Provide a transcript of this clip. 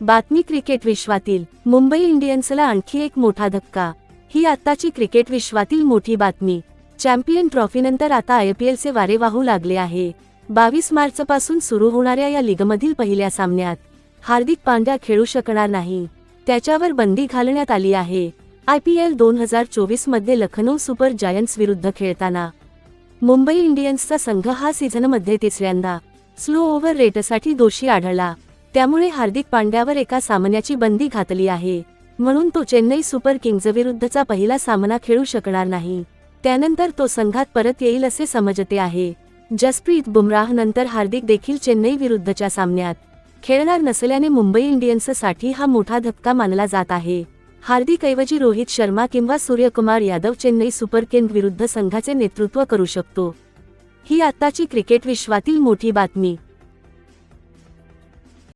बातमी क्रिकेट विश्वातील मुंबई इंडियन्सला आणखी एक मोठा धक्का. ही आत्ताची क्रिकेट विश्वातील मोठी बातमी. चॅम्पियन ट्रॉफीनंतर आता आय पी एलचे वारे वाहू लागले आहे. बावीस मार्चपासून सुरू होणाऱ्या या लीगमधील पहिल्या सामन्यात हार्दिक पांड्या खेळू शकणार नाही. त्याच्यावर बंदी घालण्यात आली आहे. आय पी एल दोन हजार चोवीसमध्ये लखनौ सुपर जायंट्स विरुद्ध खेळताना. मुंबई इंडियन्सचा संघ हा सीझनमध्ये तिसऱ्यांदा. स्लो ओव्हर रेटसाठी दोषी आढळला. त्यामुळे हार्दिक पांड्यावर एका सामन्याची बंदी घातली आहे. म्हणून तो चेन्नई सुपर किंग्ज विरुद्धचा पहिला सामना खेळू शकणार नाही. त्यानंतर तो संघात परत येईल असे समजते आहे. जसप्रीत बुमराह नंतर हार्दिक देखील चेन्नई विरुद्धच्या सामन्यात खेळणार नसल्याने मुंबई इंडियन्ससाठी हा मोठा धक्का मानला जात आहे. हार्दिक ऐवजी रोहित शर्मा किंवा सूर्यकुमार यादव चेन्नई सुपर किंग विरुद्ध संघाचे नेतृत्व करू शकतो. ही आत्ताची क्रिकेट विश्वातील मोठी बातमी.